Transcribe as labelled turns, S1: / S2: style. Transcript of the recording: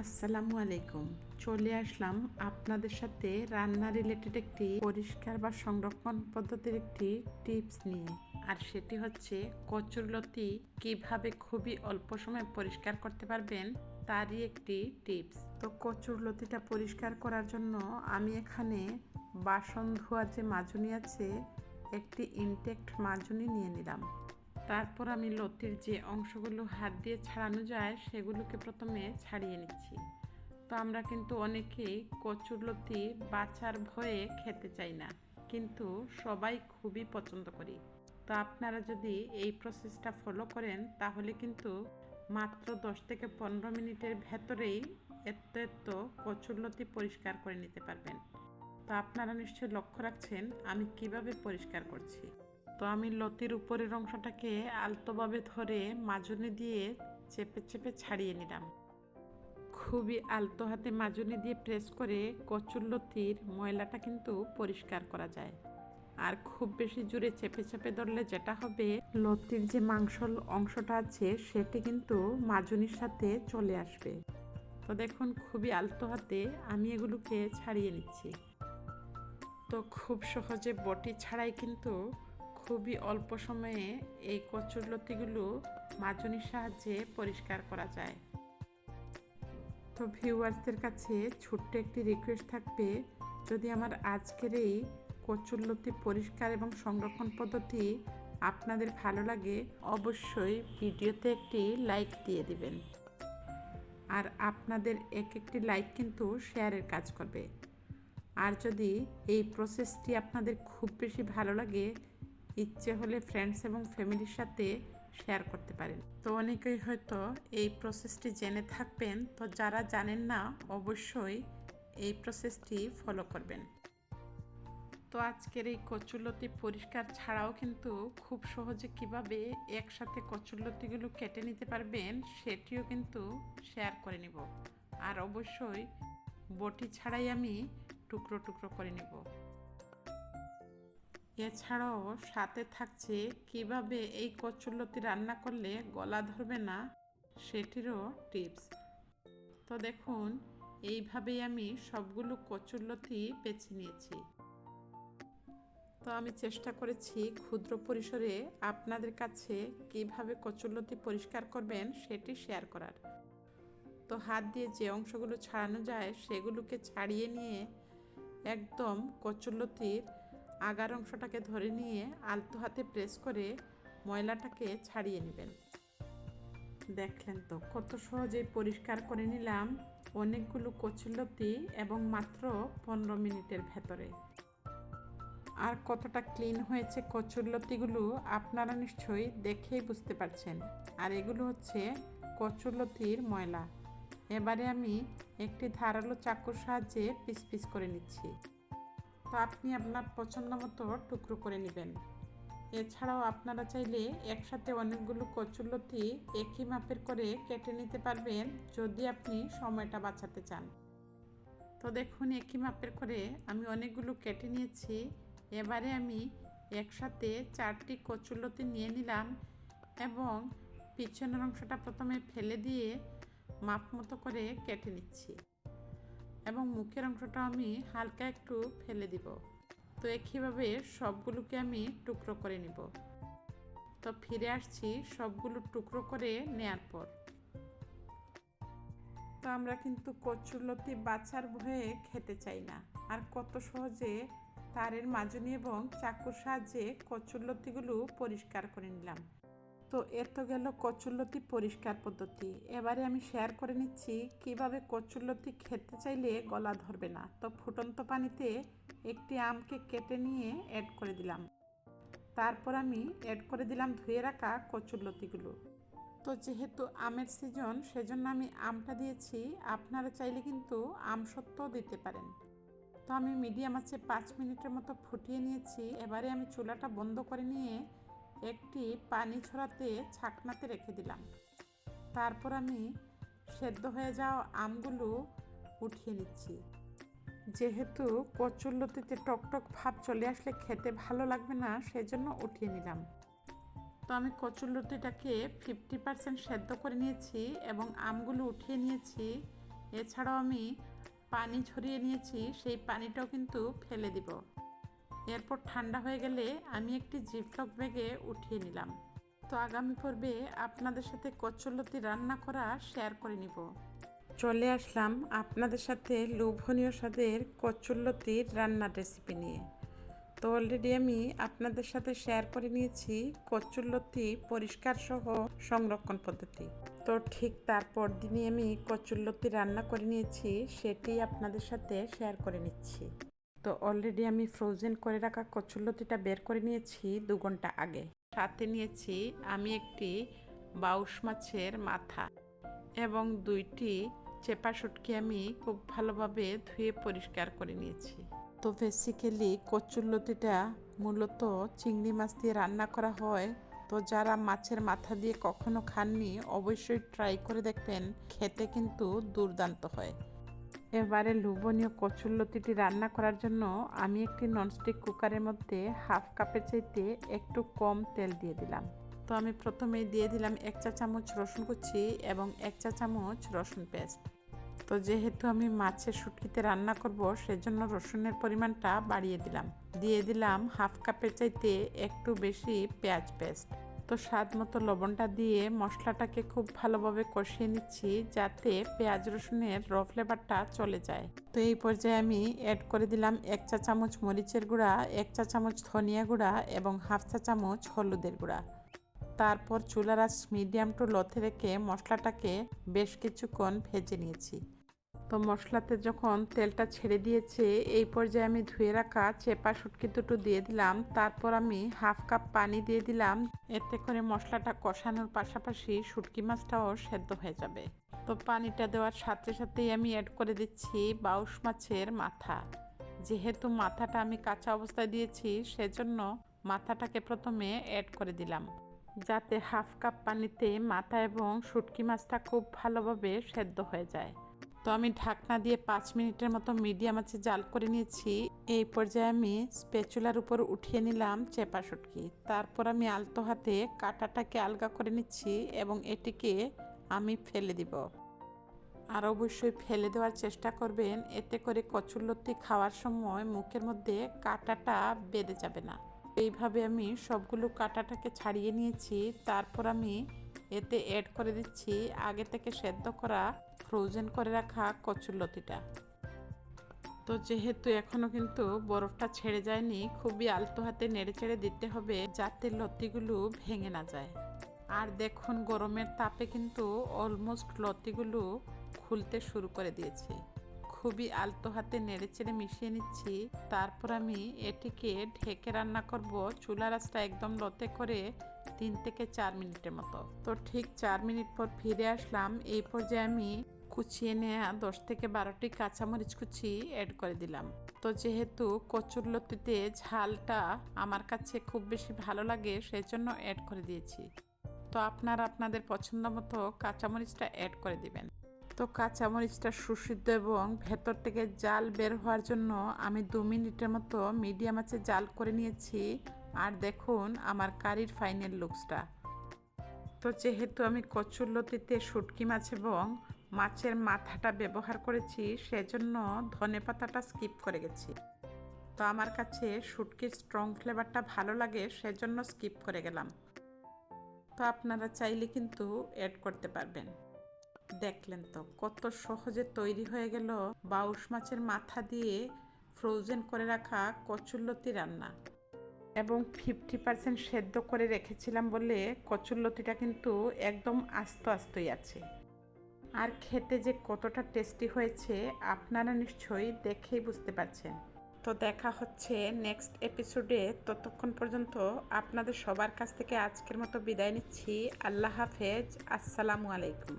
S1: আসসালামু আলাইকুম। চলে আসলাম আপনাদের সাথে রান্না রিলেটেড একটি পরিষ্কার বা সংরক্ষণ পদ্ধতির একটি টিপস নিয়ে। আর সেটি হচ্ছে কচুরলতি কীভাবে খুবই অল্প সময়ে পরিষ্কার করতে পারবেন তারই একটি টিপস তো কচুরলতিটা পরিষ্কার করার জন্য আমি এখানে বাসন ধোয়ার যে মাজুনি আছে, একটি ইনটেক্ট মাজুনি নিয়ে নিলাম। তারপর আমি লতির যে অংশগুলো হাত দিয়ে ছাড়ানো যায়, সেগুলোকে প্রথমে ছাড়িয়ে নিচ্ছি। তো আমরা কিন্তু অনেকেই কচুর লতি বাচ্চার ভয়ে খেতে চাই না, কিন্তু সবাই খুবই পছন্দ করি। তো আপনারা যদি এই প্রসেসটা ফলো করেন, তাহলে কিন্তু মাত্র দশ থেকে পনেরো মিনিটের ভেতরেই এত এত কচুরলতি পরিষ্কার করে নিতে পারবেন। তো আপনারা নিশ্চয়ই লক্ষ্য রাখছেন আমি কীভাবে পরিষ্কার করছি। তো আমি লতির উপরের অংশটাকে আলতোভাবে ধরে মাজুনি দিয়ে চেপে চেপে ছাড়িয়ে নিলাম। খুবই আলতো হাতে মাজুনি দিয়ে প্রেস করে কচুর লতির ময়লাটা কিন্তু পরিষ্কার করা যায়। আর খুব বেশি জোরে চেপে চেপে ধরলে যেটা হবে, লতির যে মাংসল অংশটা আছে সেটি কিন্তু মাজুনির সাথে চলে আসবে। তো দেখুন, খুবই আলতো হাতে আমি এগুলোকে ছাড়িয়ে নিচ্ছি। তো খুব সহজে বটি ছাড়াই কিন্তু খুবই অল্প সময়ে এই কচুরলতিগুলো মাজনির সাহায্যে পরিষ্কার করা যায়। তো ভিউয়ার্সদের কাছে ছোট্ট একটি রিকোয়েস্ট থাকবে, যদি আমার আজকের এই কচুরলতি পরিষ্কার এবং সংরক্ষণ পদ্ধতি আপনাদের ভালো লাগে, অবশ্যই ভিডিওতে একটি লাইক দিয়ে দিবেন। আর আপনাদের এক একটি লাইক কিন্তু শেয়ারের কাজ করবে। আর যদি এই প্রসেসটি আপনাদের খুব বেশি ভালো লাগে ইচ্ছে হলে ফ্রেন্ডস এবং ফ্যামিলির সাথে শেয়ার করতে পারেন। তো অনেকেই হয়তো এই প্রসেসটি জেনে থাকবেন। তো যারা জানেন না, অবশ্যই এই প্রসেসটি ফলো করবেন। তো আজকের এই কচুরলতি পরিষ্কার ছাড়াও কিন্তু খুব সহজে কীভাবে একসাথে কচুরলতিগুলো কেটে নিতে পারবেন, সেটিও কিন্তু শেয়ার করে নিব। আর অবশ্যই বটি ছাড়াই আমি টুকরো টুকরো করে নেব। এছাড়াও সাথে থাকছে কীভাবে এই কচুরলতি রান্না করলে গলা ধরবে না সেটিরও টিপস। তো দেখুন, এইভাবেই আমি সবগুলো কচুরলতি বেছে নিয়েছি। তো আমি চেষ্টা করেছি ক্ষুদ্র পরিসরে আপনাদের কাছে কীভাবে কচুরলতি পরিষ্কার করবেন সেটি শেয়ার করার। তো হাত দিয়ে যে অংশগুলো ছাড়ানো যায় সেগুলোকে ছাড়িয়ে নিয়ে একদম কচুরলতির আগার অংশটাকে ধরে নিয়ে আলতো হাতে প্রেস করে ময়লাটাকে ছাড়িয়ে নেবেন। দেখলেন তো, কত সহজেই পরিষ্কার করে নিলাম অনেকগুলো কচুলতি এবং মাত্র পনেরো মিনিটের ভেতরে। আর কতটা ক্লিন হয়েছে কচুরলতিগুলো আপনারা নিশ্চয়ই দেখেই বুঝতে পারছেন। আর এগুলো হচ্ছে কচুরলতির ময়লা। এবারে আমি একটি ধারালো চাকুর সাহায্যে পিস পিস করে নিচ্ছি। তো আপনি আপনার পছন্দ মতো টুকরো করে নেবেন। এছাড়াও আপনারা চাইলে একসাথে অনেকগুলো কচুলতি একই মাপের করে কেটে নিতে পারবেন যদি আপনি সময়টা বাঁচাতে চান। তো দেখুন, একই মাপের করে আমি অনেকগুলো কেটে নিয়েছি। এবারে আমি একসাথে চারটি কচুলতি নিয়ে নিলাম এবং পিছনের অংশটা প্রথমে ফেলে দিয়ে মাপ মতো করে কেটে নিচ্ছি। এবং মুখের অংশটা আমি হালকা একটু ফেলে দিব। তো একইভাবে সবগুলোকে আমি টুকরো করে নিব। তো ফিরে আসছি সবগুলো টুকরো করে নেয়ার পর। তো আমরা কিন্তু কচুরলতি বাছার ভয়ে খেতে চাই না। আর কত সহজে তারের মাজনি এবং চাকুর সাহায্যে কচুরলতিগুলো পরিষ্কার করে নিলাম। তো এত গেল কচুরলতি পরিষ্কার পদ্ধতি। এবারে আমি শেয়ার করে নিচ্ছি কীভাবে কচুরলতি খেতে চাইলে গলা ধরবে না। তো ফুটন্ত পানিতে একটি আমকে কেটে নিয়ে অ্যাড করে দিলাম। তারপর আমি অ্যাড করে দিলাম ধুয়ে রাখা কচুরলতিগুলো। তো যেহেতু আমের সিজন সেজন্য আমি আমটা দিয়েছি। আপনারা চাইলে কিন্তু আম সত্ত্বেও দিতে পারেন। তো আমি মিডিয়াম আছে পাঁচ মিনিটের মতো ফুটিয়ে নিয়েছি। এবারে আমি চুলাটা বন্ধ করে নিয়ে একটি পানি ছড়াতে ছাকনাতে রেখে দিলাম। তারপর আমি সেদ্ধ হয়ে যাওয়া আমগুলো উঠিয়ে নিচ্ছি। যেহেতু কচুরলতিতে টকটক ভাব চলে আসলে খেতে ভালো লাগবে না, সেজন্য উঠিয়ে নিলাম। তো আমি কচুরলতিটাকে ফিফটি পার্সেন্ট সেদ্ধ করে নিয়েছি এবং আমগুলো উঠিয়ে নিয়েছি। এছাড়াও আমি পানি ঝরিয়ে নিয়েছি, সেই পানিটাও কিন্তু ফেলে দিব। এরপর ঠান্ডা হয়ে গেলে আমি একটি জিপলক ব্যাগে উঠিয়ে নিলাম। তো আগামী পর্বে আপনাদের সাথে কচুরলতি রান্না করা শেয়ার করে নিব। চলে আসলাম আপনাদের সাথে লোভনীয় স্বাদের কচুরলতির রান্নার রেসিপি নিয়ে। তো অলরেডি আমি আপনাদের সাথে শেয়ার করে নিয়েছি কচুরলতি পরিষ্কার সহ সংরক্ষণ পদ্ধতি। তো ঠিক তারপর দিনই আমি কচুরলতি রান্না করে নিয়েছি, সেটি আপনাদের সাথে শেয়ার করে নিচ্ছি। তো অলরেডি আমি ফ্রোজেন করে রাখা কচুরলতিটা বের করে নিয়েছি দু ঘণ্টা আগে। সাথে নিয়েছি আমি একটি বাউশ মাছের মাথা এবং দুইটি চেপা শুটকি আমি খুব ভালোভাবে ধুয়ে পরিষ্কার করে নিয়েছি। তো বেসিক্যালি কচুরলতিটা মূলত চিংড়ি মাছ দিয়ে রান্না করা হয়। তো যারা মাছের মাথা দিয়ে কখনো খাননি, অবশ্যই ট্রাই করে দেখবেন, খেতে কিন্তু দুর্দান্ত হয়। এবারে লোভনীয় কচুরলতিটি রান্না করার জন্য আমি একটি ননস্টিক কুকারের মধ্যে হাফ কাপের চাইতে একটু কম তেল দিয়ে দিলাম। তো আমি প্রথমেই দিয়ে দিলাম এক চা চামচ রসুন কুচি এবং এক চা চামচ রসুন পেস্ট। তো যেহেতু আমি মাছের শুটকিতে রান্না করব, সেজন্য রসুনের পরিমাণটা বাড়িয়ে দিলাম। দিয়ে দিলাম হাফ কাপের চাইতে একটু বেশি পেঁয়াজ পেস্ট। তো স্বাদ মতো লবণটা দিয়ে মশলাটাকে খুব ভালোভাবে কষিয়ে নিচ্ছি যাতে পেঁয়াজ রসুনের র ফ্লেভারটা চলে যায়। তো এই পর্যায়ে আমি অ্যাড করে দিলাম এক চা চামচ মরিচের গুঁড়া, এক চা চামচ ধনিয়া গুঁড়া এবং হাফ চা চামচ হলুদের গুঁড়া। তারপর চুলার আঁচ মিডিয়াম টু লথে রেখে মশলাটাকে বেশ কিছুক্ষণ ভেজে নিয়েছি। তো মশলাতে যখন তেলটা ছেড়ে দিয়েছে, এই পর্যায়ে আমি ধুয়ে রাখা চেপা শুটকি দুটো দিয়ে দিলাম। তারপর আমি হাফ কাপ পানি দিয়ে দিলাম। এতে করে মশলাটা কষানোর পাশাপাশি শুটকি মাছটাও সেদ্ধ হয়ে যাবে। তো পানিটা দেওয়ার সাথে সাথেই আমি অ্যাড করে দিচ্ছি বাউশ মাছের মাথা। যেহেতু মাথাটা আমি কাঁচা অবস্থায় দিয়েছি, সেজন্য মাথাটাকে প্রথমে অ্যাড করে দিলাম। যাতে হাফ কাপ পানিতে মাথা এবং শুটকি মাছটা খুব ভালোভাবে সেদ্ধ হয়ে যায়। তো আমি ঢাকনা দিয়ে পাঁচ মিনিটের মতো মিডিয়াম আছে জাল করে নিয়েছি। এই পর্যায়ে আমি স্পেচুলার উপর উঠিয়ে নিলাম চেপা শুটকি তারপর আমি আলতো হাতে কাটাটাকে আলগা করে নিচ্ছি এবং এটিকে আমি ফেলে দিব। আর অবশ্যই ফেলে দেওয়ার চেষ্টা করবেন। এতে করে কচুরলতি খাওয়ার সময় মুখের মধ্যে কাটাটা বেঁধে যাবে না। এইভাবে আমি সবগুলো কাটাটাকে ছাড়িয়ে নিয়েছি। তারপর আমি এতে অ্যাড করে দিচ্ছি আগে থেকে সেদ্ধ করা ফ্রোজেন করে রাখা কচুরলতিটা তো যেহেতু এখনও কিন্তু বরফটা ছেড়ে যায়নি, খুবই আলতো হাতে নেড়ে চেড়ে দিতে হবে যাতে লতিগুলো ভেঙে না যায়। আর দেখুন, গরমের তাপে কিন্তু অলমোস্ট লতিগুলো খুলতে শুরু করে দিয়েছে। খুবই আলতো হাতে নেড়ে চেড়ে মিশিয়ে নিচ্ছি। তারপর আমি এটিকে ঢেকে রান্না করব। চুলা আঁচটা একদম লতে করে তিন থেকে চার মিনিটের মতো। তো ঠিক চার মিনিট পর ফিরে আসলাম। এই পর্যায়ে আমি কুচিয়ে নেওয়া দশ থেকে বারোটি কাঁচামরিচ কুচি অ্যাড করে দিলাম। তো যেহেতু কচুরলতিতে ঝালটা আমার কাছে খুব বেশি ভালো লাগে, সেজন্য অ্যাড করে দিয়েছি। তো আপনারা আপনাদের পছন্দ মতো কাঁচামরিচটা অ্যাড করে দিবেন। তো কাঁচামরিচটা সুসিদ্ধ এবং ভেতর থেকে জাল বের হওয়ার জন্য আমি দু মিনিটের মতো মিডিয়াম আছে জাল করে নিয়েছি। দেখুন আমার কারির ফাইনাল লুকসটা তো যেহেতু আমি কচুরলতিতে শুটকি মাছ এবং মাছের মাথাটা ব্যবহার করেছি, সেজন্য ধনে পাতাটা স্কিপ করে গেছি। তো আমার কাছে শুটকির স্ট্রং ফ্লেভারটা ভালো লাগে, সেজন্য স্কিপ করে গেলাম। তো আপনারা চাইলে কিন্তু অ্যাড করতে পারবেন। দেখলেন তো, কত সহজে তৈরি হয়ে গেল বাউশ মাছের মাথা দিয়ে ফ্রোজেন করে রাখা কচুরলতি রান্না। এবং ফিফটি পার্সেন্ট সেদ্ধ করে রেখেছিলাম বলে কচুরলতিটা কিন্তু একদম আস্ত আস্তই আছে। আর খেতে যে কতটা টেস্টি হয়েছে আপনারা নিশ্চয়ই দেখেই বুঝতে পারছেন। তো দেখা হচ্ছে নেক্সট এপিসোডে ততক্ষণ পর্যন্ত আপনাদের সবার কাছ থেকে আজকের মতো বিদায় নিচ্ছি। আল্লাহ হাফেজ। আসসালামু আলাইকুম।